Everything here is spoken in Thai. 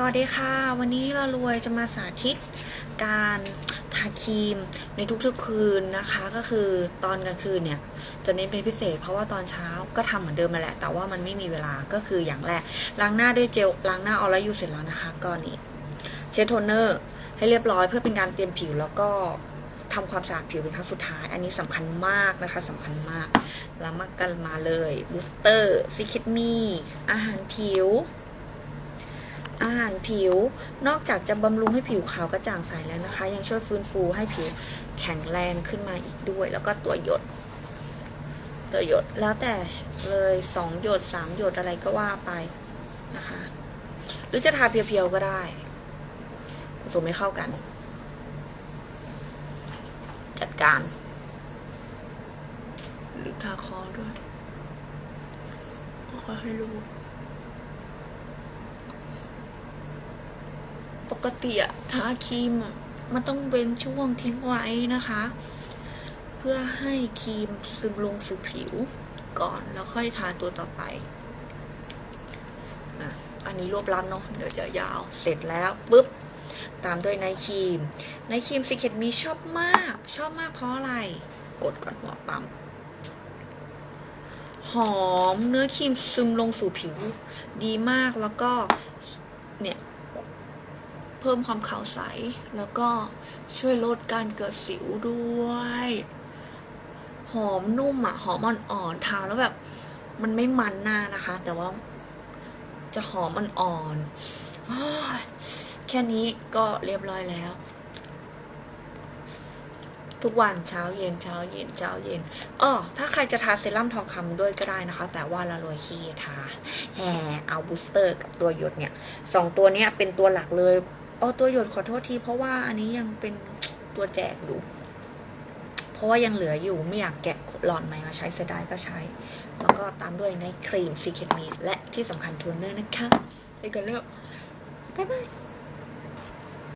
สวัสดีค่ะ วันนี้เรารวยจะมาสาธิตการทาครีมในทุกๆคืนนะคะ ก็คือตอนกลางคืนเนี่ยจะเน้นเป็นพิเศษ เพราะว่าตอนเช้าก็ทำเหมือนเดิมมาแหละ แต่ว่ามันไม่มีเวลาก็คืออย่างแรกล้างหน้าด้วยเจลล้างหน้าออลยูเสร็จแล้วนะคะก็นี่เช็ดโทนเนอร์ให้เรียบร้อยเพื่อเป็นการเตรียมผิวแล้วก็ทำความสะอาดผิวเป็นครั้งสุดท้าย อันนี้สำคัญมากนะคะสำคัญมากแล้วมากันมาเลยบูสเตอร์ซิคิดมีอาหารผิว อาหารผิว นอกจากจะบำรุงให้ผิวขาวกระจ่างใสแล้วนะคะ ยังช่วยฟื้นฟูให้ผิวแข็งแรงขึ้นมาอีกด้วย แล้วก็ตัวหยด ตัวหยดแล้วแต่เลยสองหยดสามหยดอะไรก็ว่าไปนะคะ หรือจะทาเพียวๆก็ได้ผสมให้เข้ากัน จัดการ หรือทาคอด้วยก็ค่อยให้รู้ กติอะทาครีมมันต้องเป็นช่วงทิ้งไว้นะคะ เพื่อให้ครีมซึมลงสู่ผิวก่อนแล้วค่อยทาตัวต่อไปอันนี้รวบรัดเนาะเดี๋ยวจะยาวเสร็จแล้วปุ๊บตามด้วยไนครีมไนครีมสิเคตมีชอบมาก ชอบมากเพราะอะไร กดก่อนหัวปั๊มหอมเนื้อครีมซึมลงสู่ผิวดีมากแล้วก็เนี่ย เพิ่มความขาวใส แล้วก็ช่วยลดการเกิดสิวด้วย หอมนุ่มอะหอมอ่อนๆทาแล้วแบบมันไม่มันหน้านะคะ แต่ว่าจะหอมอ่อนๆแค่นี้ก็เรียบร้อยแล้ว ทุกวันเช้าเย็นเช้าเย็นเช้าเย็นอ้อถ้าใครจะทาเซรั่มทองคำด้วยก็ได้นะคะ แต่ว่าละรวยขี้ทาแหมเอาบูสเตอร์กับตัวหยดเนี่ยสองตัวเนี้ยเป็นตัวหลักเลย เออตัวหยดขอโทษที เพราะว่าอันนี้ยังเป็นตัวแจกอยู่ เพราะว่ายังเหลืออยู่ไม่อยากแกะหลอนใหม่มาใช้เสียดายก็ใช้ แล้วก็ตามด้วยในครีมซีเคทมีและที่สำคัญทูนเนอร์นะคะไปกันแล้วบ๊ายบาย